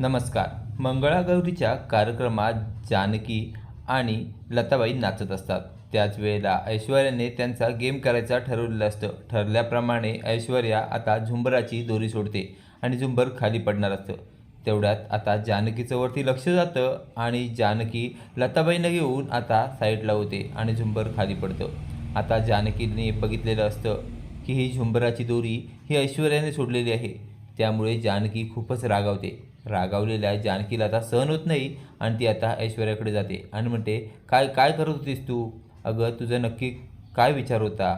नमस्कार. मंगळागौरीच्या कार्यक्रमात जानकी आणि लताबाई नाचत असतात. त्याच वेळेला ऐश्वर्याने त्यांचा गेम करायचा ठरवलेलं असतं. ठरल्याप्रमाणे ऐश्वर्या आता झुंबराची दोरी सोडते आणि झुंबर खाली पडणार असतं. तेवढ्यात आता जानकीचं वरती लक्ष जातं आणि जानकी लताबाईनं घेऊन आता साईडला होते आणि झुंबर खाली पडतं. आता जानकीने बघितलेलं असतं की ही झुंबराची दोरी ही ऐश्वर्याने सोडलेली आहे. त्यामुळे जानकी खूपच रागावते. रागावलेल्या जानकीला आता सहन होत नाही आणि ती आता ऐश्वर्याकडे जाते. आणि म्हणते काय काय करत होतीस तू? अगं तुझं नक्की काय विचार होता?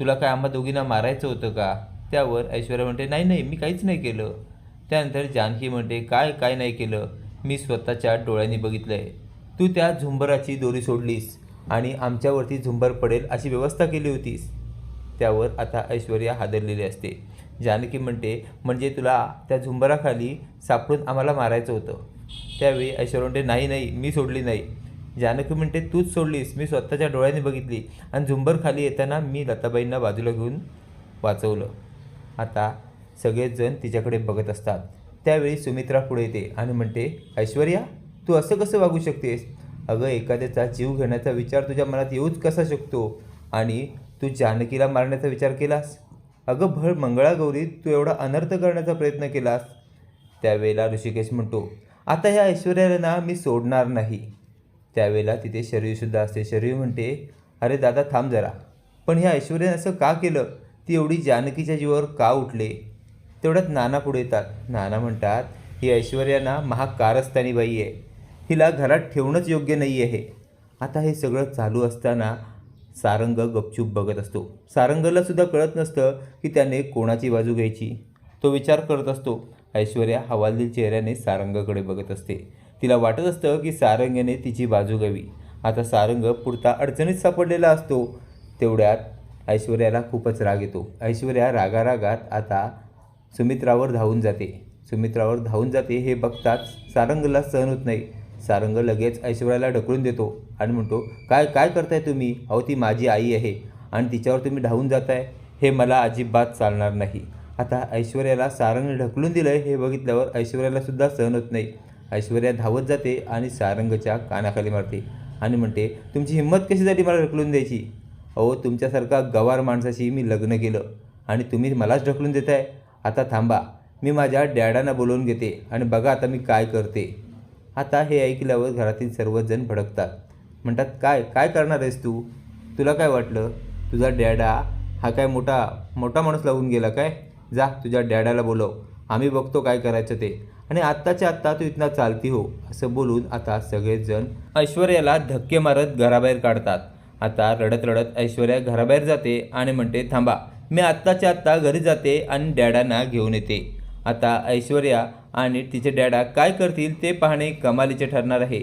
तुला काय आम्हा दोघींना मारायचं होतं का? त्यावर ऐश्वर्या म्हणते नाही नाही मी काहीच नाही केलं. त्यानंतर जानकी म्हणते काय काय नाही केलं? मी स्वतःच्या डोळ्यांनी बघितलं आहे तू त्या झुंबराची दोरी सोडलीस आणि आमच्यावरती झुंबर पडेल अशी व्यवस्था केली होतीस. त्यावर आता ऐश्वर्या हादरलेली असते. जानकी म्हणते म्हणजे तुला त्या झुंबराखाली सापडून आम्हाला मारायचं होतं. त्यावेळी ऐश्वर्या म्हणते नाही नाही मी सोडली नाही. जानकी म्हणते तूच सोडलीस मी स्वतःच्या डोळ्याने बघितली आणि झुंबर खाली येताना मी लताबाईंना बाजूला घेऊन वाचवलं. आता सगळेजण तिच्याकडे बघत असतात. त्यावेळी सुमित्रा पुढे येते आणि म्हणते ऐश्वर्या तू असं कसं वागू शकतेस? अगं एखाद्याचा जीव घेण्याचा विचार तुझ्या मनात येऊच कसा शकतो? आणि तू जानकीला मारण्याचा विचार केलास? अगं भळ मंगळागौरीत तू एवढा अनर्थ करण्याचा प्रयत्न केलास? त्यावेळेला ऋषिकेश म्हणतो आता ह्या ऐश्वर्याला ना मी सोडणार नाही. त्यावेळेला तिथे शरीरसुद्धा असते. शरीर म्हणते अरे दादा थांब जरा. पण ह्या ऐश्वर्याने असं का केलं? ती एवढी जानकीच्या जीवावर का उठले? तेवढ्यात नाना पुढे येतात. नाना म्हणतात ही ऐश्वर्या ना महाकारस्थानी बाई आहे. हिला घरात ठेवणंच योग्य नाही आहे आता हे सगळं चालू असताना सारंग गपचूप बघत असतो. सारंगला सुद्धा कळत नसतं की त्याने कोणाची बाजू घ्यायची. तो विचार करत असतो. ऐश्वर्या हवालदिल चेहऱ्याने सारंगाकडे बघत असते. तिला वाटत असतं की सारंगने तिची बाजू घ्यावी. आता सारंग पुरता अडचणीत सापडलेला असतो. तेवढ्यात ऐश्वर्याला खूपच राग येतो. ऐश्वर्या रागारागात आता सुमित्रावर धावून जाते. सुमित्रावर धावून जाते हे बघताच सारंगला सहन होत नाही. सारंग लगेच ऐश्वर्याला ढकलून देतो. आणि म्हणतो काय काय करताय तुम्ही? अहो ती माझी आई आहे आणि तिच्यावर तुम्ही धावून जाताय. हे मला अजिबात चालणार नाही. आता ऐश्वर्याला सारंगने ढकलून दिलं हे बघितल्यावर ऐश्वर्याला सुद्धा सहन होत नाही. ऐश्वर्या धावत जाते आणि सारंगच्या कानाखाली मारते आणि म्हणते तुमची हिंमत कशी झाली मला ढकलून द्यायची? अहो तुमच्यासारखा गवार माणसाशी मी लग्न केलं आणि तुम्ही मलाच ढकलून देताय. आता थांबा. मी माझ्या डॅडांना बोलवून घेते आणि बघा आता मी काय करते. आता हे ऐकल्यावर घरातील सर्वजण भडकतात. म्हणतात काय काय करणार आहेस तू? तुला काय वाटलं? तुझा डॅडा हा काय मोठा मोठा माणूस लागून गेला काय? जा तुझ्या डॅडाला बोलव. आम्ही बघतो काय करायचं ते. आणि आत्ताच्या आत्ता तू इथनं चालती हो असं बोलून आता सगळेजण ऐश्वर्याला धक्के मारत घराबाहेर काढतात. आता रडत रडत ऐश्वर्या घराबाहेर जाते आणि म्हणते थांबा मी आत्ताच्या आत्ता घरी जाते आणि डॅडांना घेऊन येते. आता ऐश्वर्या आणि तिचे डॅडा काय करतील ते पाहणे कमालीचे ठरणार आहे.